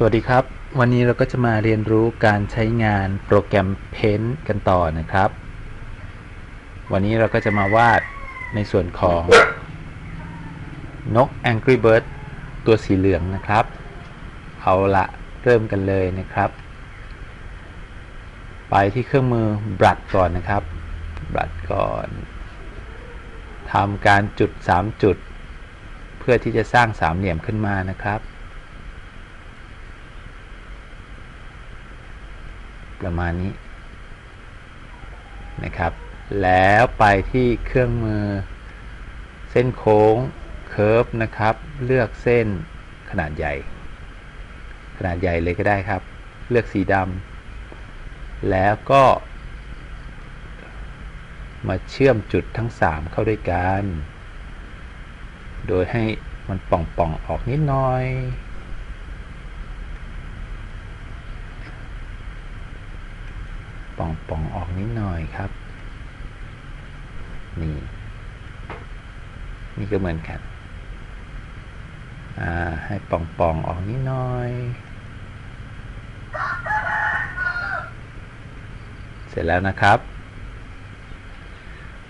สวัสดีครับ วันนี้เราก็จะมาเรียนรู้การใช้งานโปรแกรม Paint กันต่อนะครับ วันนี้เราก็จะมาวาดในส่วนของนก Angry Bird ตัวสีเหลืองนะครับ เอาละเริ่มกันเลยนะครับ ไปที่เครื่องมือ Brush ก่อนนะครับ Brush ก่อนทำการจุด 3 จุด เพื่อที่จะสร้างสามเหลี่ยมขึ้นมานะครับ ประมาณนี้นะครับ แล้วไปที่เครื่องมือ เส้นโค้งเคิร์ฟนะครับ เลือกเส้นขนาดใหญ่ ขนาดใหญ่เลยก็ได้ครับ เลือกสีดำแล้วก็ มาเชื่อมจุดทั้ง 3 เข้าด้วยกัน โดยให้มันป่องๆออกนิดหน่อย ป่องป่องออกนิดหน่อยครับ นี่ นี่ก็เหมือนกัน อ่า ให้ป่องป่องออกนิดหน่อย เสร็จแล้วนะครับ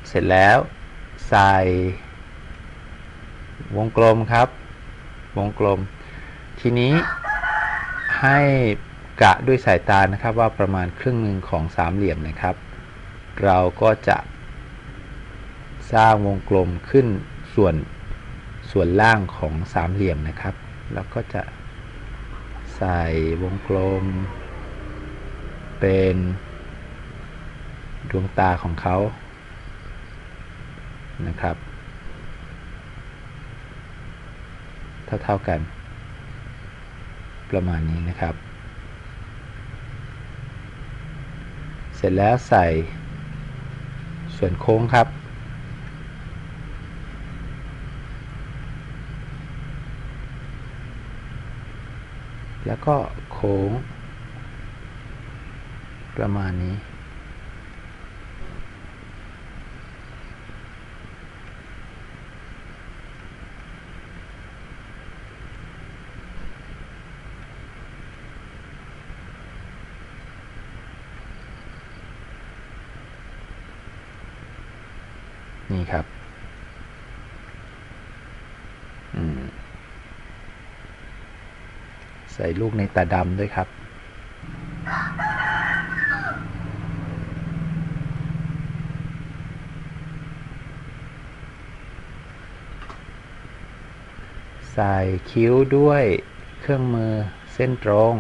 เสร็จแล้ว ใส่ วงกลมครับ วงกลม ทีนี้ให้ กะด้วยสายตานะครับว่าประมาณครึ่งหนึ่งของสามเหลี่ยมนะครับ เราก็จะสร้างวงกลมขึ้นส่วนส่วนล่างของสามเหลี่ยมนะครับ แล้วก็จะใส่วงกลม เป็นดวงตาของเขานะครับ เท่าๆกัน ประมาณนี้นะครับ เสร็จแล้วใส่ส่วนโค้งครับ แล้วก็โค้งประมาณนี้ นี่ครับ ใส่ลูกในตาดำด้วยครับ ใส่คิ้วด้วยเครื่องมือเส้นตรง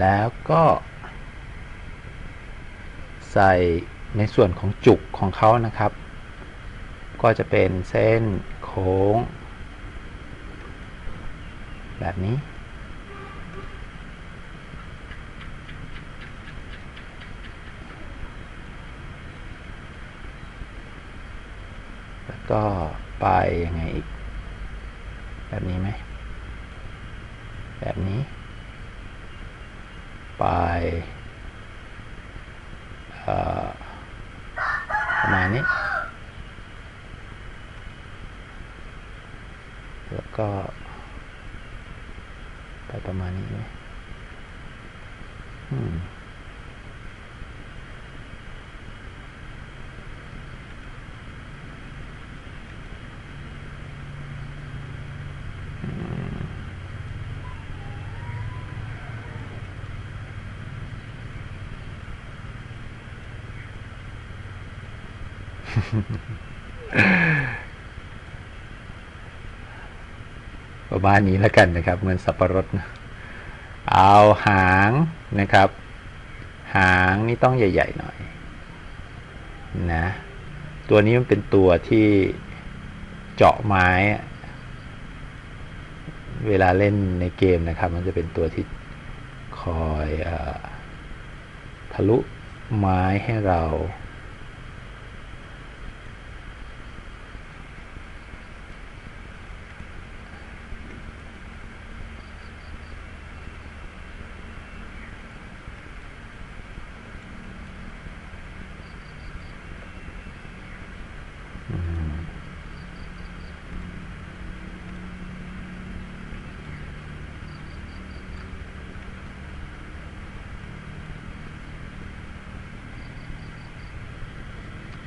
แล้วก็ใส่ในส่วนของจุกของเขานะครับ ก็จะเป็นเส้นโค้ง แบบนี้ แล้วก็ไปยังไงอีก แบบนี้ไหม แบบนี้ ไปประมาณนี้ แล้วก็ ไปประมาณนี้ไหมอืม ประมาณนี้แล้วกันนะครับ เหมือนสับปะรดนะเอาหางนะครับ หางนี่ต้องใหญ่ ๆ หน่อย นะ ตัวนี้มันเป็นตัวที่เจาะไม้ เวลาเล่นในเกมนะครับ มันจะเป็นตัวที่คอยอทะลุไม้ให้เรา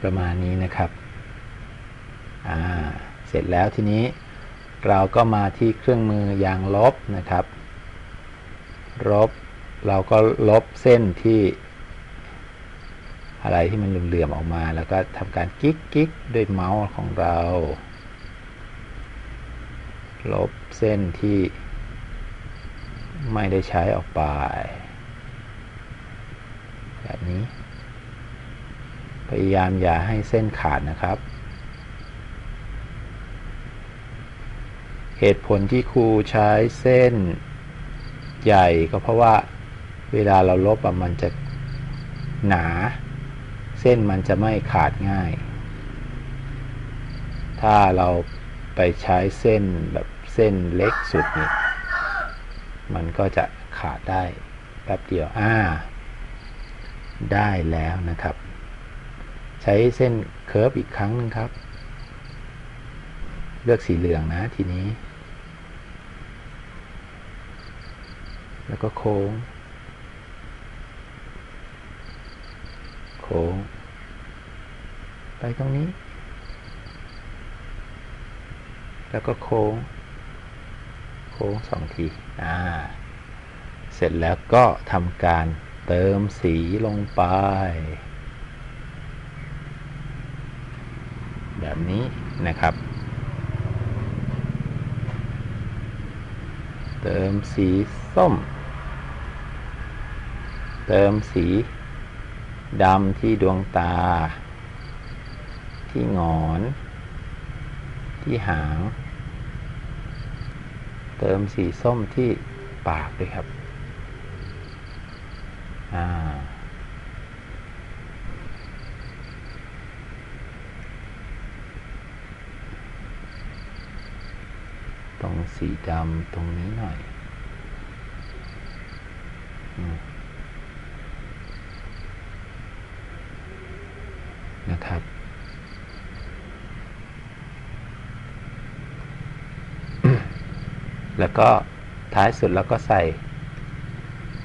ประมาณนี้นะครับ เสร็จแล้วทีนี้เราก็มาที่เครื่องมือยางลบนะครับ ลบเราก็ลบเส้นที่ อะไรที่มันเหลื่อมๆออกมา แล้วก็ทำการกิ๊กกิ๊กด้วยเมาส์ของเรา ลบเส้นที่ไม่ได้ใช้ออกไป แบบนี้ พยายามอย่าให้เส้นขาดนะครับ เหตุผลที่ครูใช้เส้นใหญ่ก็เพราะว่าเวลาเราลบมันจะหนา เส้นมันจะไม่ขาดง่าย ถ้าเราไปใช้เส้นแบบเส้นเล็กสุดนี่มันก็จะขาดได้แป๊บเดียว อ่า ได้แล้วนะครับ ช้เส้นเคิร์ฟอีกครั้งนึงครับ เลือกสีเหลืองนะทีนี้ แล้วก็โค้ง โค้ง ไปตรงนี้ แล้วก็โค้ง โค้งสองที อ่า เสร็จแล้วก็ทำการเติมสีลงไป แบบนี้นะครับ เติมสีส้ม เติมสีดำที่ดวงตา ที่งอน ที่หาง เติมสีส้มที่ปากด้วยครับ อ่า ตรง สีดำตรงนี้หน่อยนะครับ แล้วก็ท้ายสุดเราก็ใส่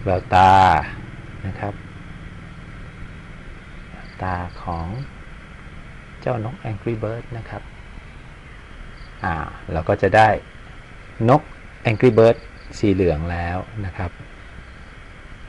แววตานะครับตาของเจ้านก Angry Bird นะครับ อ่า เราก็จะได้ นก Angry Bird สีเหลืองแล้วนะครับ